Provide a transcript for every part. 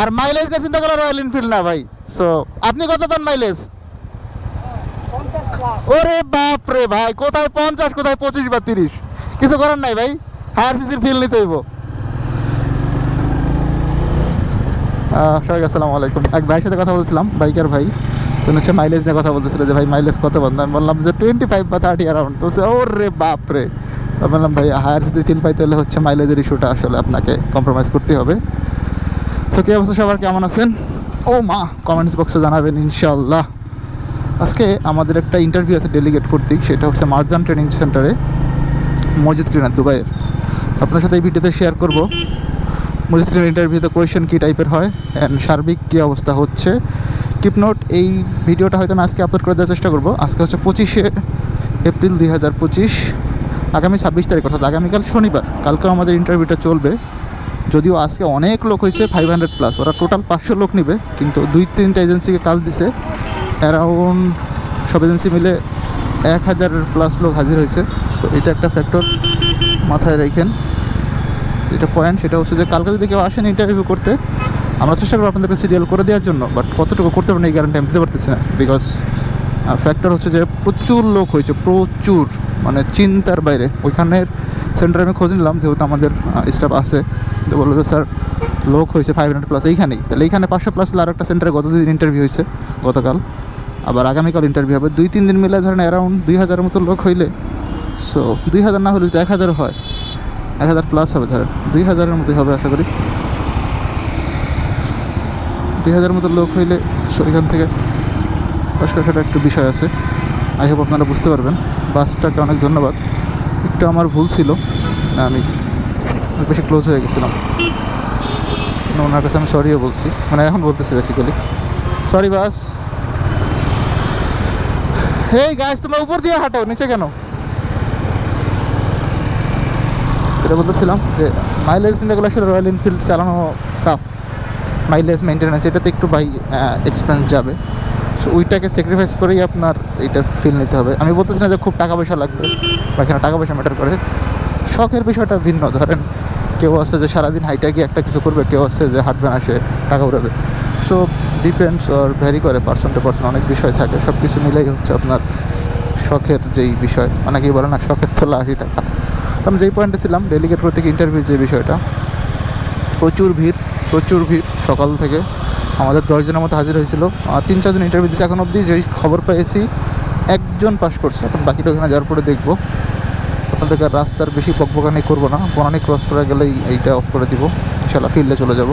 আর mileage মাইলেজটা চিন্তা করো royal Enfield না ভাই। সো আপনি কত পান মাইলেজ ওরে বাপ রে ভাই কোথায় পঞ্চাশ কোথায় পঁচিশ বা তিরিশ? কিছু করার নাই ভাই হায়ার সিসির ফিল নিতে হইব। আহ, সবাইকে আসসালামু আলাইকুম। এক ভাইয়ের সাথে কথা বলছিলাম বাইকার ভাই। হচ্ছে মাইলেজ নিয়ে কথা বলতেছিল যে ভাই মাইলেজ কত বন্ধ? আমি বললাম যে টোয়েন্টি ফাইভ বা থার্টি অ্যারাউন্ড তো ওর রে বাপ রে বললাম, ভাই হায়ার সিসি তিন পাই, তাহলে হচ্ছে মাইলেজের ইস্যুটা আসলে আপনাকে কম্প্রোমাইজ করতে হবে। তো কী অবস্থা সবার? কেমন আছেন? ও মা কমেন্টস বক্সে জানাবেন ইনশাল্লাহ আজকে আমাদের একটা ইন্টারভিউ আছে ডেলিগেট কর্তৃক, সেটা হচ্ছে মার্জান ট্রেনিং সেন্টারে মসজিদ ক্লিনার দুবাইয়ের। আপনার সাথে এই ভিডিওতে শেয়ার করব। মসজিদ ক্লিনার ইন্টারভিউতে কোয়েশ্চেন কী টাইপের হয় অ্যান্ড সার্বিক কী অবস্থা হচ্ছে। কিপ নোট এই ভিডিওটা হয়তো আমি আজকে আপলোড করে দেওয়ার চেষ্টা করব। আজকে হচ্ছে পঁচিশে এপ্রিল দুই হাজার পঁচিশ। আগামী ছাব্বিশ তারিখ, অর্থাৎ আগামীকাল শনিবার, কালকেও আমাদের ইন্টারভিউটা চলবে। যদিও আজকে অনেক লোক হয়েছে ফাইভ হান্ড্রেড প্লাস ওরা টোটাল পাঁচশো লোক নেবে, কিন্তু দুই তিনটা এজেন্সিকে কাজ দিছে অ্যারাউন্ড সব এজেন্সি মিলে এক হাজারের প্লাস লোক হাজির হয়েছে। তো এটা একটা ফ্যাক্টর মাথায় রেখেন। এটা পয়েন্ট সেটা হচ্ছে যে কালকে যদি কেউ আসেন ইন্টারভিউ করতে, আমরা চেষ্টা করব আপনাদেরকে সিরিয়াল করে দেওয়ার জন্য বাট কতটুকু করতে পারেন এই গ্যারান্টি আমি দিতে পারতেছি না বিকজ ফ্যাক্টর হচ্ছে যে প্রচুর লোক হয়েছে, প্রচুর। মানে চিন্তার বাইরে। ওইখানের সেন্টারে আমি খোঁজ নিলাম, যেহেতু আমাদের স্টাফ আছে। তো বলল যে, স্যার, লোক হয়েছে ফাইভ হান্ড্রেড প্লাস এইখানেই। তাহলে এইখানে পাঁচশো প্লাস আর একটা সেন্টারে গত দিন ইন্টারভিউ হয়েছে, গতকাল। আবার আগামীকাল ইন্টারভিউ হবে। দুই, তিন দিন মিলে ধরেন অ্যারাউন্ড দুই হাজারের মতো লোক হইলে। সো দুই হাজার না হলে যদি এক হাজার হয়, এক হাজার প্লাস হবে ধরেন। দুই হাজারের মতোই হবে আশা করি। দুই হাজার মতো লোক হইলে, so এখান থেকে পাশ কাটাটা একটু বিষয় আছে। আই হোপ আপনারা বুঝতে পারবেন। বাসটাকে অনেক ধন্যবাদ। একটু আমার ভুল ছিল। আমি বেশি ক্লোজ হয়ে গেছিলাম। ওনার কাছে আমি সরিও বলছি। মানে এখন বলতেছি বেসিক্যালি সরি বাস হেই গাছ তোমরা উপর দিয়ে হাঁটো, নিচে কেন? এটা বলতেছিলাম যে মাইলেজ চিন্তা করলে আসলে রয়্যাল এনফিল্ড চালানো টাফ মাইলেজ মেনটেন্যান্স এটাতে একটু বাই এক্সপেন্স যাবে। ওইটাকে স্যাক্রিফাইস করেই আপনার এইটা ফিল নিতে হবে। আমি বলতেছি না যে খুব টাকা পয়সা লাগবে বা এখানে টাকা পয়সা ম্যাটার করে। শখের বিষয়টা ভিন্ন, ধরেন কেউ আছে যে সারাদিন হাইটা গিয়ে একটা কিছু করবে, কেউ আছে যে হাঁটবে আসে টাকা উড়াবে। সো ডিপেন্ডস অর ভ্যারি করে পার্সন টু পার্সন অনেক বিষয় থাকে। সব কিছু মিলেই হচ্ছে আপনার শখের যেই বিষয়। অনেকেই বলে না, শখের তোলা আশি টাকা। আমি যেই পয়েন্টে ছিলাম ডেলিগেট প্রত্যেক ইন্টারভিউ যে বিষয়টা, প্রচুর ভিড় প্রচুর ভিড় সকাল থেকে। আমাদের দশজনের মতো হাজির হয়েছিল। তিন চারজন ইন্টারভিউ দিতে এখন অবধি যেই খবর পেয়েছি, একজন পাস করছে। এখন বাকিটা ওখানে যাওয়ার পরে দেখব। আপনাদেরকে রাস্তার বেশি বকবকানি করব না। বনানি ক্রস করে গেলেই এইটা অফ করে দিব। ইনশাল্লাহ ফিল্ডে চলে যাব।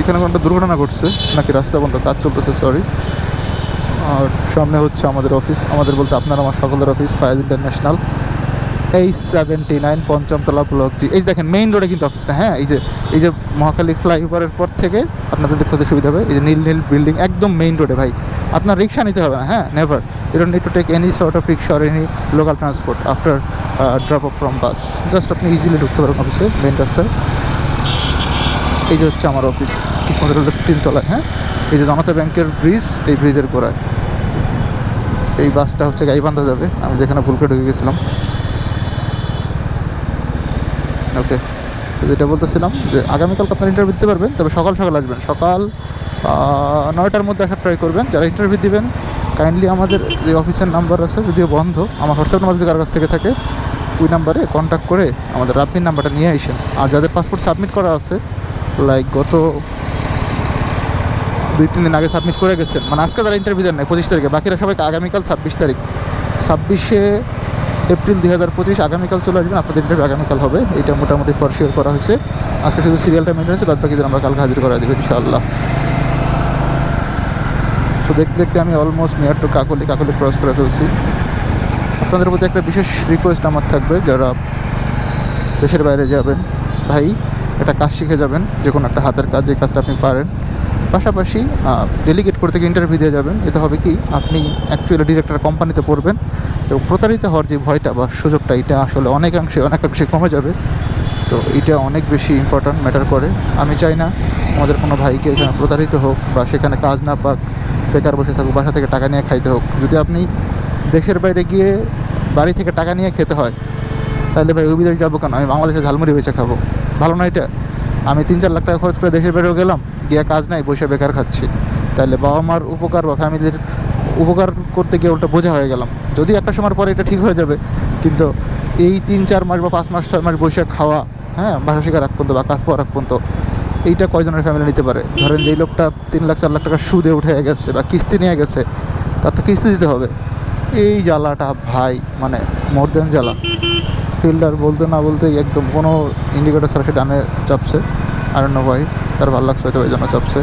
এখানে কোনটা দুর্ঘটনা ঘটছে, নাকি রাস্তা বন্ধ? কাজ চলতেছে সরি আর সামনে হচ্ছে আমাদের অফিস আমাদের বলতে আপনার, আমার সকলের অফিস ফায়াজ ইন্টারন্যাশনাল এই সেভেন্টি নাইন পঞ্চমতলা ব্লক জি এই দেখেন মেইন রোডে কিন্তু অফিসটা হ্যাঁ? এই যে এই যে মহাখালী ফ্লাইওভারের পর থেকে আপনাদের দেখতে সুবিধা হবে। এই যে নীল নীল বিল্ডিং একদম মেইন রোডে ভাই। আপনার রিক্সা নিতে হবে না হ্যাঁ? Never you need to take any sort of rickshaw or any local transport after drop off from bus just আপনি ইজিলি ঢুকতে পারবেন অফিসে মেইন রাস্তায়। এই যে হচ্ছে আমার অফিস কিসমত রোডের তিনতলায় হ্যাঁ? এই যে জনতা ব্যাংকের ব্রিজ এই ব্রিজের গোড়ায়। এই বাসটা হচ্ছে গাইবান্ধা যাবে। আমি যেখানে ভুল করে ঢুকে গেছিলাম। ওকে। তো যেটা বলতেছিলাম যে আগামীকাল আপনার ইন্টারভিউ দিতে পারবেন, তবে সকাল সকাল আসবেন। সকাল নয়টার মধ্যে আসার ট্রাই করবেন। যারা ইন্টারভিউ দিবেন কাইন্ডলি আমাদের যে অফিসের নাম্বার আছে, যদিও বন্ধ, আমার হোয়াটসঅ্যাপ নাম্বার যদি কারও কাছ থেকে থাকে, ওই নাম্বারে কন্ট্যাক্ট করে আমাদের রাপিন নাম্বারটা নিয়ে আসেন। আর যাদের পাসপোর্ট সাবমিট করা আছে লাইক গত দুই তিন দিন আগে সাবমিট করে গেছেন মানে আজকে তারা ইন্টারভিউ দেন নাই, পঁচিশ তারিখে, বাকিরা সবাই আগামীকাল ছাব্বিশ তারিখ। ছাব্বিশে এপ্রিল দুই হাজার পঁচিশ আগামীকাল চলে আসবেন। আপনাদের ইন্টারভিউ আগামীকাল হবে। এটা মোটামুটি ফর শিওর করা হয়েছে। আজকে শুধু সিরিয়ালটা মেনটেন হয়েছে বাদ বাকিদের আমরা কালকে হাজির করা দেবো ইনশাআল্লাহ। সো দেখতে দেখতে আমি almost near to Kakoli Kakoli cross করে ফেলছি। আপনাদের প্রতি একটা বিশেষ রিকোয়েস্ট আমার থাকবে, যারা দেশের বাইরে যাবেন। ভাই, একটা কাজ শিখে যাবেন, যে কোনো একটা হাতের কাজ, যে কাজটা আপনি পারেন। পাশাপাশি ডেলিগেট করতে গিয়ে ইন্টারভিউ দিয়ে যাবেন এতে হবে কি, আপনি অ্যাকচুয়ালি ডিরেক্টর কোম্পানিতে পড়বেন এবং প্রতারিত হওয়ার যে ভয়টা বা সুযোগটা, এটা আসলে অনেকাংশে অনেকাংশে কমে যাবে। তো এটা অনেক বেশি ইম্পর্ট্যান্ট ম্যাটার করে। আমি চাই না আমাদের কোনো ভাইকে এখানে প্রতারিত হোক বা সেখানে কাজ না পাক, বেকার বসে থাকুক, বাসা থেকে টাকা নিয়ে খাইতে হোক। যদি আপনি দেশের বাইরে গিয়ে বাড়ি থেকে টাকা নিয়ে খেতে হয়, তাহলে ভাই ওই বিদেশ যাব কেন? আমি বাংলাদেশে ঝালমুড়ি বেঁচে খাব। ভালো না এটা? আমি তিন চার লাখ টাকা খরচ করে দেশের বাইরেও গেলাম গিয়ে কাজ নাই, বসে বেকার খাচ্ছি। তাহলে বাবা মার উপকার বা ফ্যামিলির উপকার করতে গিয়ে ওটা বোঝা হয়ে গেলাম। যদি একটা সময় পরে এটা ঠিক হয়ে যাবে, কিন্তু এই তিন, চার মাস বা পাঁচ মাস, ছয় মাস বসে খাওয়া হ্যাঁ ভাষা শেখার আগ পর্যন্ত বা কাজ পাওয়ার আগ পর্যন্ত, এইটা কয়জনের ফ্যামিলি নিতে পারে? ধরেন যেই লোকটা তিন লাখ, চার লাখ টাকা সুদে উঠে গেছে বা কিস্তি নিয়ে গেছে, তার তো কিস্তি দিতে হবে। এই জ্বালাটা ভাই মানে মোর দেন জ্বালা। ফিল্ডার বলতে না বলতে একদম কোনো ইন্ডিকেটার ছাড়া সে ডানে চাপছে। আর অন্য ভাই তার ভালো লাগছে হয়তো ওই জন্য চাপছে।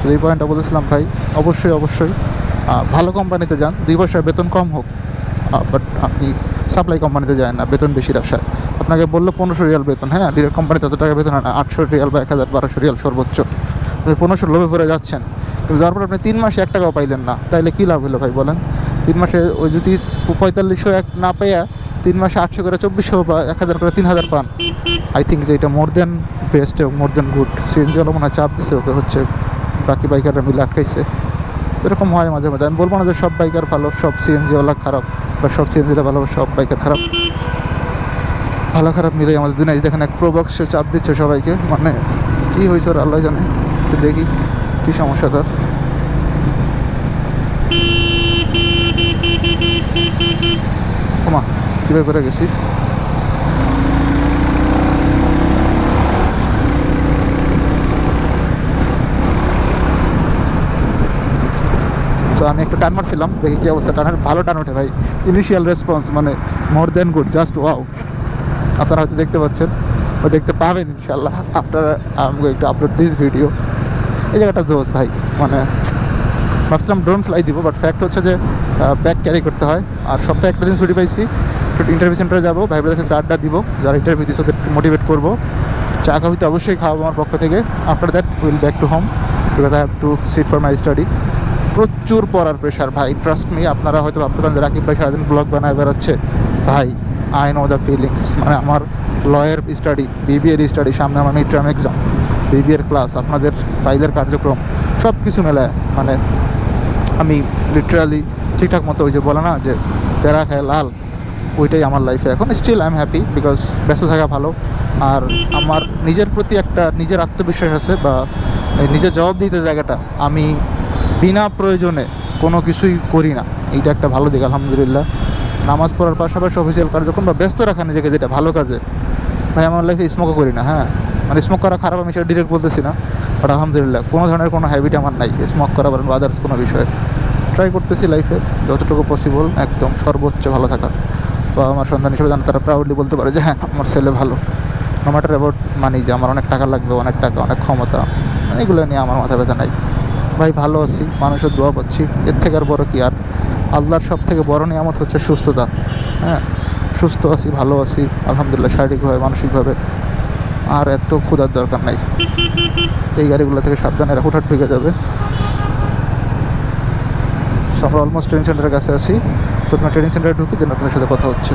তো এই পয়েন্টটা বলেছিলাম ভাই, অবশ্যই অবশ্যই ভালো কোম্পানিতে যান। দুই বছর বেতন কম হোক বাট আপনি সাপ্লাই কোম্পানিতে যায় না, বেতন বেশি রাখায় আপনাকে বলল পনেরোশো রিয়াল বেতন হ্যাঁ ডিরেক্ট কোম্পানিতে তত টাকা বেতন না আটশো রিয়াল বা এক হাজার বারোশো রিয়াল সর্বোচ্চ। আপনি পনেরোশো লোভে ভরে যাচ্ছেন। কিন্তু যার পর আপনি তিন মাসে এক টাকাও পাইলেন না। তাইলে কী লাভ হলো ভাই বলেন? তিন মাসে ওই যদি পঁয়তাল্লিশশো এক না পেয়ে তিন মাসে আটশো করে চব্বিশশো বা এক হাজার করে তিন হাজার পান। আই থিঙ্ক যে এটা মোর দেন বেস্ট এবং মোর দেন গুড সিএনজি মনে হয় চাপ দিছে, ওকে হচ্ছে বাকি বাইকাররা মিলে আটকাইছে। এরকম হয় মাঝে মাঝে। আমি বলব না যে সব বাইকার ভালো, সব সিএনজিওয়ালা খারাপ বা সব সিএনজিরা ভালো, সব বাইকার খারাপ। ভালো খারাপ মিলে আমাদের দিনে দেখেন এক প্রবক্সে চাপ দিচ্ছে সবাইকে। মানে কী হয়েছে ওর, আল্লাহ জানে। দেখি কী সমস্যা তার। ওমা কীভাবে করে গেছি? তো আমি একটু টান মারছিলাম, দেখি কী অবস্থা। টানের ভালো টান ওঠে ভাই। ইনিশিয়াল রেসপন্স মানে more then good just wow আপনারা হয়তো দেখতে পাচ্ছেন ও দেখতে পাবেন ইনশাল্লাহ আপনারা আমি একটু আপলোড দিস ভিডিও এই জায়গাটা জোস ভাই মানে ভাবছিলাম ড্রোন ফ্লাই দিব বাট ফ্যাক্ট হচ্ছে যে ব্যাগ ক্যারি করতে হয়। আর সপ্তাহে একটা দিন ছুটি পাইছি ইন্টারভিউ সেন্টারে যাব, ভাই সাথে আড্ডা দিব, যারা ইন্টারভিউ দিচ্ছে ওদের মোটিভেট করব। চা কফি তো অবশ্যই খাওয়াবো আমার পক্ষ থেকে। After that will back to home because I have to sit for my study প্রচুর পড়ার প্রেশার ভাই ট্রাস্ট মি আপনারা হয়তো ভাবতে পারেন রাকিব ভাই সারাদিন ব্লগ বানায় বেরোচ্ছে ভাই আই নো দ্য ফিলিংস মানে আমার লয়ের স্টাডি বিবিএর স্টাডি সামনে আমার মিড টার্ম এক্সাম বিবিএর ক্লাস আপনাদের ফাইলের কার্যক্রম সব কিছু মেলায় মানে আমি লিটারালি ঠিকঠাক মতো ওই যে বলে না যে প্যারা খায় লাল। ওইটাই আমার লাইফে এখন still I am happy because ব্যস্ত থাকা ভালো। আর আমার নিজের প্রতি একটা, নিজের আত্মবিশ্বাস আছে বা নিজের জবাব দিতে জায়গাটা আমি বিনা প্রয়োজনে কোনো কিছুই করি না। এইটা একটা ভালো দিক, আলহামদুলিল্লাহ। নামাজ পড়ার পাশাপাশি অফিসিয়াল কার্যক্রম বা ব্যস্ত রাখা নিজেকে যেটা ভালো কাজে। ভাই, আমার লাইফে স্মোকও করি না হ্যাঁ? মানে স্মোক করা খারাপ আমি সেটা ডিরেক্ট বলতেছি না। বাট আলহামদুলিল্লাহ, কোনো ধরনের কোনো হ্যাবিট আমার নাই স্মোক করা বা আদার্স কোনো বিষয়ে। ট্রাই করতেছি লাইফে যতটুকু পসিবল একদম সর্বোচ্চ ভালো থাকার। বা আমার সন্তান হিসেবে যেন তারা প্রাউডলি বলতে পারে যে হ্যাঁ আমার ছেলে ভালো। নো ম্যাটার অ্যাবাউট মানি যে আমার অনেক টাকা লাগবে, অনেক টাকা, অনেক ক্ষমতা মানে এগুলো নিয়ে আমার মাথা ব্যথা নাই। ভাই, ভালো আছি, মানুষের দোয়া পাচ্ছি। এর থেকে আর বড় কি? আর আল্লাহর সব থেকে বড় নিয়ামত হচ্ছে সুস্থতা। হ্যাঁ সুস্থ আছি, ভালো আছি, আলহামদুলিল্লাহ, শারীরিকভাবে, মানসিকভাবে। আর এত ক্ষুধার দরকার নাই। এই গাড়িগুলো থেকে সাবধানে হুটহাট ঢুকে যাবে। আমরা অলমোস্ট ট্রেনিং সেন্টারের কাছে আছি প্রথমে ট্রেনিং সেন্টারে ঢুকি দেন আপনার সাথে কথা হচ্ছে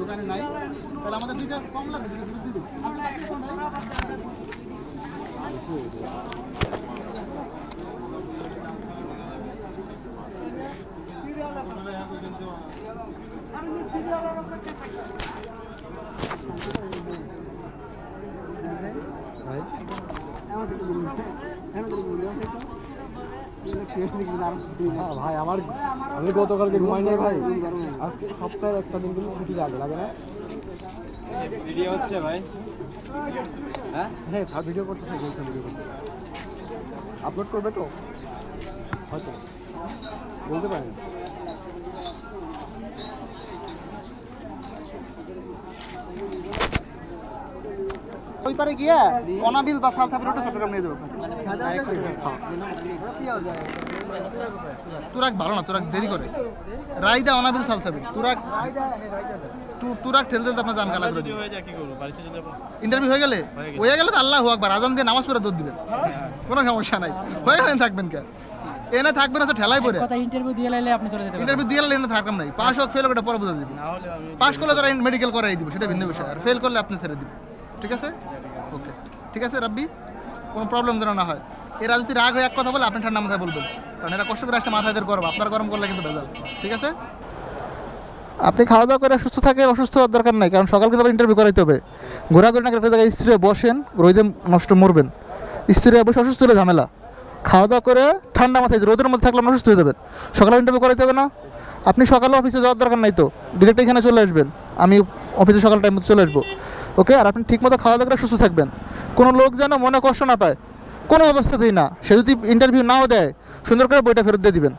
দোকানে নাই তাহলে আমাদের দুইটা কম লাগবে দুটো দুটো দিয়ে দিন। আপনি বাকি কোন ভাই? ভাই আমার আমি গতকালকে ঘুমাই নাই ভাই। আজকে সপ্তাহের একটা দিন কিন্তু ছুটি লাগে লাগে না? ভিডিও হচ্ছে ভাই। হ্যাঁ? হ্যাঁ ভিডিও করতেছে ভিডিও করতে আপলোড করবে তো? হয়তো। বলতে পারেন। ওই পারে গিয়ে অনাবিল বা সালসাবিল ওটা চট্টগ্রাম নিয়ে যাব। তুরাক ভালো না তুরাক দেরি করে। রাইডা অনাবিল সালসাবিল তুরাক তু- তুরাক ঠেলতে ঠেলতে আপনার জান কালা করে যদি হয়ে যায় কি করব বাড়িতে চলে যাব ইন্টারভিউ হয়ে গেলে? হয়ে গেলে তো আল্লাহ আকবার আজান দিয়ে নামাজ পড়ে দৌড় দিবেন। কোনো সমস্যা নাই। হয়ে গেলেন থাকবেন কে? এনে থাকবেন আছে ঠেলাই পড়ে। কথা ইন্টারভিউ দিয়ে লাইলে আপনি চলে যেতে ইন্টারভিউ দিয়ে এনে থাকবেন নাই। পাস হোক ফেল হোক এটা পরে বুঝে না আমি পাস করলে তারা মেডিকেল করাই দিব সেটা ভিন্ন বিষয়। আর ফেল করলে আপনি ছেড়ে দিবেন। ঠিক আছে? ঠিক আছে, রাব্বি? কোনো প্রবলেম যেন না হয়। এরা যদি রাগ হয়ে এক কথা বলে, আপনি ঠান্ডা মাথায় বলবেন। কারণ এরা কষ্ট করে আসছে, মাথায় এদের গরম। আপনার গরম করলে কিন্তু ভেজাল। ঠিক আছে? আপনি খাওয়া দাওয়া করে সুস্থ থাকেন, অসুস্থ হওয়ার দরকার নাই। কারণ সকালকে তো ইন্টারভিউ করাইতে হবে। ঘোরাঘুরি না করে জায়গায় স্ত্রী বসেন, রোদে নষ্ট মরবেন। স্ত্রী বসে অসুস্থ হলে ঝামেলা। খাওয়া দাওয়া করে ঠান্ডা মাথায় রোদের মধ্যে থাকলে অসুস্থ হয়ে যাবেন। সকালে ইন্টারভিউ করাইতে হবে না। আপনি সকালে অফিসে যাওয়ার দরকার নাই তো। ডিরেক্ট এখানে চলে আসবেন। আমি অফিসে সকাল টাইম চলে আসব। ওকে, আর আপনি ঠিকমতো খাওয়া দাওয়া সুস্থ থাকবেন। কোনো লোক যেন মনে কষ্ট না পায়, কোনো অবস্থাতেই না। সে যদি ইন্টারভিউ নাও দেয়, সুন্দর করে বইটা ফেরত দিয়ে দিবেন।